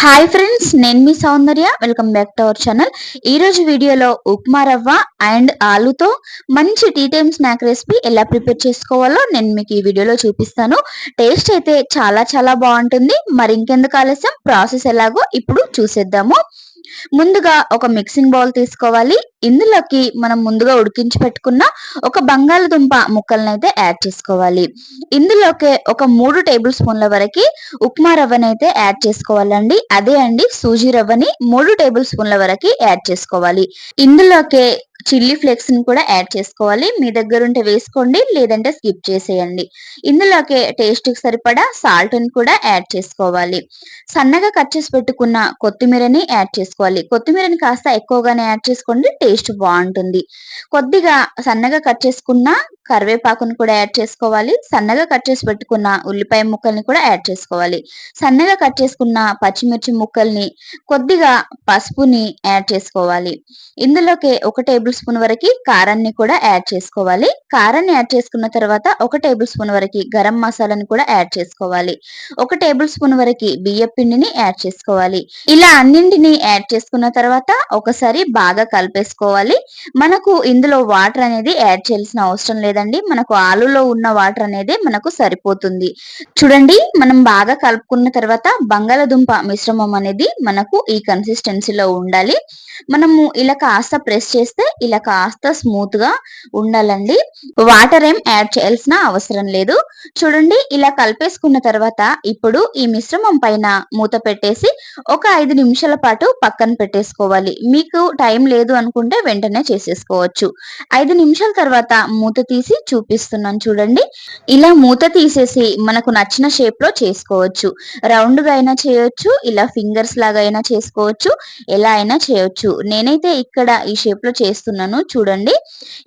Hi friends నేను మీ Soundarya. Welcome back to our channel ఈ రోజు వీడియోలో ఉప్మా రవ్వ అండ్ ఆలుతో మంచి టీ టైమ్ స్నాక్ రెసిపీ ఎలా ప్రిపేర్ చేసుకోవాలో నేను మీకు ఈ వీడియోలో చూపిస్తాను. టేస్ట్ అయితే చాలా చాలా బాగుంటుంది. మరి ఇంకెందుకు ఆలస్యం? ప్రాసెస్ ఎలాగో ఇప్పుడు చూసేద్దాము. ముందుగా ఒక మిక్సింగ్ బౌల్ తీసుకోవాలి. ఇందులోకి మనం ముందుగా ఉడికించి పెట్టుకున్న ఒక బంగాళదుంప ముక్కలను అయితే యాడ్ చేసుకోవాలి. ఇందులోకి ఒక మూడు టేబుల్ స్పూన్ల వరకు ఉప్మా రవ్వని అయితే యాడ్ చేసుకోవాలండి. అదే అండి సూజీ రవ్వని మూడు టేబుల్ స్పూన్ల వరకు యాడ్ చేసుకోవాలి. ఇందులోకి చిల్లీ ఫ్లేక్స్ని కూడా యాడ్ చేసుకోవాలి. మీ దగ్గర ఉంటే వేసుకోండి లేదంటే స్కిప్ చేసేయండి. ఇందులోకి టేస్ట్కి సరిపడా సాల్ట్ని కూడా యాడ్ చేసుకోవాలి. సన్నగా కట్ చేసి పెట్టుకున్న కొత్తిమీరని యాడ్ చేసుకోవాలి. కొత్తిమీరని కాస్త ఎక్కువగానే యాడ్ చేసుకోండి టేస్ట్ బాగుంటుంది. కొద్దిగా సన్నగా కట్ చేసుకున్న కరివేపాకుని కూడా యాడ్ చేసుకోవాలి. సన్నగా కట్ చేసి పెట్టుకున్న ఉల్లిపాయ ముక్కల్ని కూడా యాడ్ చేసుకోవాలి. సన్నగా కట్ చేసుకున్న పచ్చిమిర్చి ముక్కల్ని కొద్దిగా పసుపుని యాడ్ చేసుకోవాలి. ఇందులోకి ఒక టేబుల్ స్పూన్ వరకు కారాన్ని కూడా యాడ్ చేసుకోవాలి. కారాన్ని యాడ్ చేసుకున్న తర్వాత ఒక టేబుల్ స్పూన్ వరకు గరం మసాలాని కూడా యాడ్ చేసుకోవాలి. ఒక టేబుల్ స్పూన్ వరకు బియ్య పిండిని యాడ్ చేసుకోవాలి. ఇలా అన్నింటిని యాడ్ చేసుకున్న తర్వాత ఒకసారి బాగా కలిపేసుకోవాలి. మనకు ఇందులో వాటర్ అనేది యాడ్ చేయాల్సిన అవసరం లేదండి. మనకు ఆలులో ఉన్న వాటర్ అనేది మనకు సరిపోతుంది. చూడండి మనం బాగా కలుపుకున్న తర్వాత బంగాళదుంప మిశ్రమం అనేది మనకు ఈ కన్సిస్టెన్సీలో ఉండాలి. మనము ఇలా కాస్త ప్రెస్ చేస్తే ఇలా కాస్త స్మూత్గా ఉండాలండి. వాటర్ ఏం యాడ్ చేయాల్సిన అవసరం లేదు. చూడండి ఇలా కలిపేసుకున్న తర్వాత ఇప్పుడు ఈ మిశ్రమం పైన మూత పెట్టేసి ఒక ఐదు నిమిషాల పాటు పక్కన పెట్టేసుకోవాలి. మీకు టైం లేదు అనుకుంటే వెంటనే చేసేసుకోవచ్చు. ఐదు నిమిషాల తర్వాత మూత తీసి చూపిస్తున్నాను చూడండి. ఇలా మూత తీసేసి మనకు నచ్చిన షేప్లో చేసుకోవచ్చు. రౌండ్గా అయినా చేయొచ్చు ఇలా ఫింగర్స్ లాగా అయినా చేసుకోవచ్చు ఎలా అయినా చేయొచ్చు. నేనైతే ఇక్కడ ఈ షేప్లో చేస్తున్నాను చూడండి.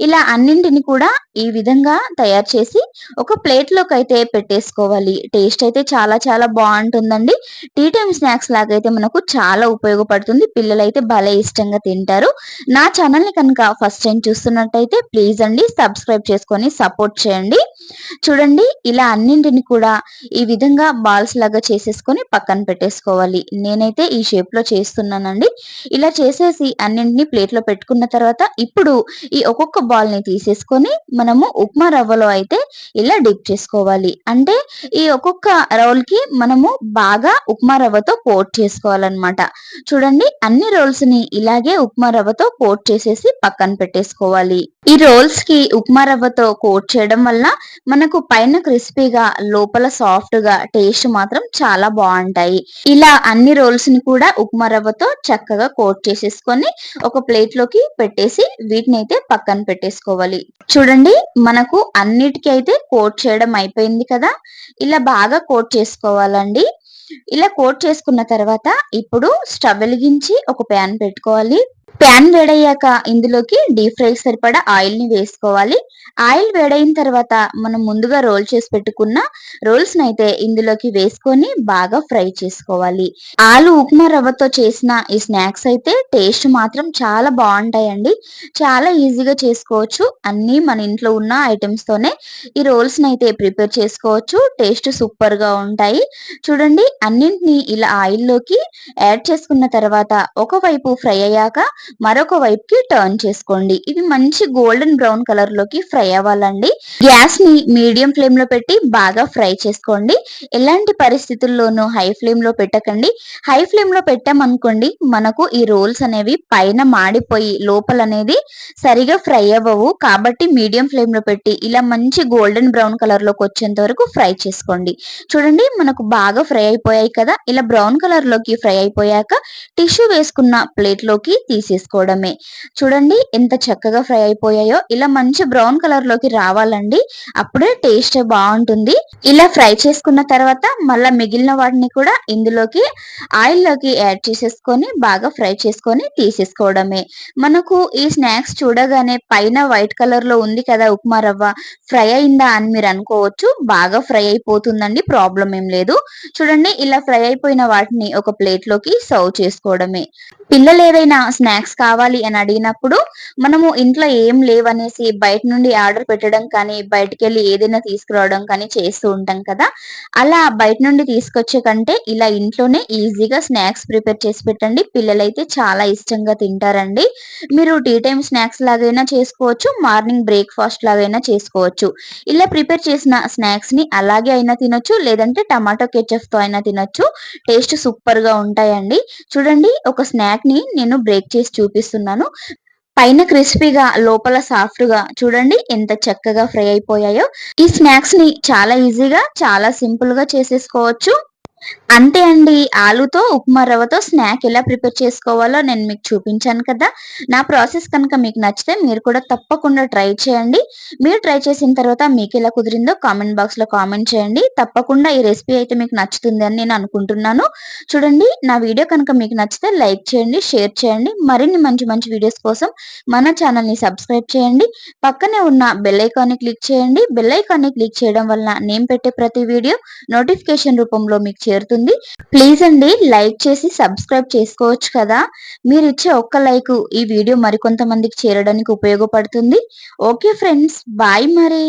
ఇలా అన్నింటిని కూడా ఈ విధంగా తయారు చేసి ఒక ప్లేట్లోకి అయితే పెట్టేసుకోవాలి. టేస్ట్ అయితే చాలా చాలా బాగుంటుందండి. టీ టైమ్ స్నాక్స్ లాగా అయితే మనకు చాలా ఉపయోగపడుతుంది. పిల్లలు అయితే భలే ఇష్టంగా తింటారు. నా ఛానల్ని కనుక ఫస్ట్ టైం చూస్తున్నట్టయితే ప్లీజ్ అండి సబ్స్క్రైబ్ చేసుకొని సపోర్ట్ చేయండి. చూడండి ఇలా అన్నింటిని కూడా ఈ విధంగా బాల్స్ లాగా చేసేసుకొని పక్కన పెట్టేసుకోవాలి. నేనైతే ఈ షేప్లో చేస్తున్నానండి. ఇలా చేసేసి అన్నింటిని ప్లేట్లో పెట్టుకున్న తర్వాత ఇప్పుడు ఈ ఒక్కొక్క బాల్ని తీసేసుకొని మనము ఉప్మా రవ్వలో అయితే ఇలా డిప్ చేసుకోవాలి. అంటే ఈ ఒక్కొక్క రోల్కి మనము బాగా ఉప్మా రవ్వతో కోట్ చేసుకోవాలన్నమాట. చూడండి అన్ని రోల్స్ని ఇలాగే ఉప్మా రవ్వతో కోట్ చేసేసి పక్కన పెట్టేసుకోవాలి. ఈ రోల్స్కి ఉప్మా రవ్వతో కోట్ చేయడం వల్ల మనకు పైన క్రిస్పీగా లోపల సాఫ్ట్గా టేస్ట్ మాత్రం చాలా బాగుంటాయి. ఇలా అన్ని రోల్స్ని కూడా ఉప్మా రవ్వతో చక్కగా కోట్ చేసేసుకొని ఒక ప్లేట్లోకి పెట్టేసి వీటిని అయితే పక్కన పెట్టేసుకోవాలి. చూడండి మనకు అన్నిటికీ అయితే కోట్ చేయడం అయిపోయింది కదా? ఇలా బాగా కోట్ చేసుకోవాలండి. ఇలా కోట్ చేసుకున్న తర్వాత ఇప్పుడు స్టవ్ వెలిగించి ఒక ప్యాన్ పెట్టుకోవాలి. ప్యాన్ వేడయ్యాక ఇందులోకి డీప్ ఫ్రై సరిపడా ఆయిల్ని వేసుకోవాలి. ఆయిల్ వేడైన తర్వాత మనం ముందుగా రోల్ చేసి పెట్టుకున్న రోల్స్ అయితే ఇందులోకి వేసుకొని బాగా ఫ్రై చేసుకోవాలి. ఆలు ఉప్మా రవ్వతో చేసిన ఈ స్నాక్స్ అయితే టేస్ట్ మాత్రం చాలా బాగుంటాయండి. చాలా ఈజీగా చేసుకోవచ్చు. అన్ని మన ఇంట్లో ఉన్న ఐటమ్స్ తోనే ఈ రోల్స్ అయితే ప్రిపేర్ చేసుకోవచ్చు. టేస్ట్ సూపర్గా ఉంటాయి. చూడండి అన్నింటినీ ఇలా ఆయిల్లోకి యాడ్ చేసుకున్న తర్వాత ఒకవైపు ఫ్రై అయ్యాక మరొక వైపుకి టర్న్ చేసుకోండి. ఇవి మంచి గోల్డెన్ బ్రౌన్ కలర్లోకి ఫ్రై అవ్వాలండి. గ్యాస్ని మీడియం ఫ్లేమ్లో పెట్టి బాగా ఫ్రై చేసుకోండి. ఎలాంటి పరిస్థితుల్లోనూ హై ఫ్లేమ్లో పెట్టకండి. హై ఫ్లేమ్లో పెట్టామనుకోండి మనకు ఈ రోల్స్ అనేవి పైన మాడిపోయి లోపల అనేది సరిగా ఫ్రై అవ్వవు. కాబట్టి మీడియం ఫ్లేమ్లో పెట్టి ఇలా మంచి గోల్డెన్ బ్రౌన్ కలర్లోకి వచ్చేంత వరకు ఫ్రై చేసుకోండి. చూడండి మనకు బాగా ఫ్రై అయిపోయాయి కదా. ఇలా బ్రౌన్ కలర్లోకి ఫ్రై అయిపోయాక టిష్యూ వేసుకున్న ప్లేట్లోకి తీసేసుకోవడమే చూడండి ఎంత చక్కగా ఫ్రై అయిపోయాయో. ఇలా మంచి బ్రౌన్ కలర్లోకి రావాలండి. అప్పుడే టేస్ట్ బాగుంటుంది. ఇలా ఫ్రై చేసుకున్న తర్వాత మళ్ళీ మిగిలిన వాటిని కూడా ఇందులోకి ఆయిల్లోకి యాడ్ చేసేసుకొని బాగా ఫ్రై చేసుకొని తీసేసుకోవడమే. మనకు ఈ స్నాక్స్ చూడగానే పైన వైట్ కలర్లో ఉంది కదా ఉప్మా రవ్వ. ఫ్రై అయిందా అని మీరు అనుకోవచ్చు. బాగా ఫ్రై అయిపోతుందండి. ప్రాబ్లం ఏం లేదు. చూడండి ఇలా ఫ్రై అయిపోయిన వాటిని ఒక ప్లేట్లోకి సర్వ్ చేసుకోవడమే. పిల్లలు ఏదైనా స్నాక్స్ కావాలి అని అడిగినప్పుడు మనము ఇంట్లో ఏం లేవనేసి బయట నుండి ఆర్డర్ పెట్టడం కానీ బయటకెళ్ళి ఏదైనా తీసుకురావడం కానీ చేస్తూ ఉంటాం కదా. అలా బయట నుండి తీసుకొచ్చే కంటే ఇలా ఇంట్లోనే ఈజీగా స్నాక్స్ ప్రిపేర్ చేసి పెట్టండి. పిల్లలైతే చాలా ఇష్టంగా తింటారండి. మీరు టీ టైమ్ స్నాక్స్ లాగైనా చేసుకోవచ్చు మార్నింగ్ బ్రేక్ఫాస్ట్ లాగైనా చేసుకోవచ్చు. ఇలా ప్రిపేర్ చేసిన స్నాక్స్ని అలాగే అయినా తినొచ్చు లేదంటే టమాటో కెచప్తో అయినా తినొచ్చు. టేస్ట్ సూపర్గా ఉంటాయండి. చూడండి ఒక స్నాక్ ని నేను బ్రేక్ చేసి చూపిస్తున్నాను. పైన క్రిస్పీగా లోపల సాఫ్ట్గా చూడండి ఎంత చక్కగా ఫ్రై అయిపోయాయో. ఈ స్నాక్స్ని చాలా ఈజీగా చాలా సింపుల్గా చేసేసుకోవచ్చు. అంతే అండి. ఆలుతో ఉప్మా రవ్వతో స్నాక్ ఎలా ప్రిపేర్ చేసుకోవాలో నేను మీకు చూపించాను కదా. నా ప్రాసెస్ కనుక మీకు నచ్చితే మీరు కూడా తప్పకుండా ట్రై చేయండి. మీరు ట్రై చేసిన తర్వాత మీకు ఎలా కుదిరిందో కామెంట్ బాక్స్లో కామెంట్ చేయండి. తప్పకుండా ఈ రెసిపీ అయితే మీకు నచ్చుతుంది అని నేను అనుకుంటున్నాను. చూడండి నా వీడియో కనుక మీకు నచ్చితే లైక్ చేయండి షేర్ చేయండి. మరిన్ని మంచి మంచి వీడియోస్ కోసం మన ఛానల్ని సబ్స్క్రైబ్ చేయండి. పక్కనే ఉన్న బెల్ ఐకాన్ క్లిక్ చేయండి. బెల్ ఐకాన్ క్లిక్ చేయడం వల్ల నేను పెట్టే ప్రతి వీడియో నోటిఫికేషన్ రూపంలో మీకు చేరుతుంది. ప్లీజ్ అండి లైక్ చేసి సబ్స్క్రైబ్ చేసుకోవచ్చు కదా. మీరు ఇచ్చే ఒక్క లైక్ ఈ వీడియో మరికొంతమందికి చేరడానికి ఉపయోగపడుతుంది. ఓకే ఫ్రెండ్స్ బాయ్ మరి.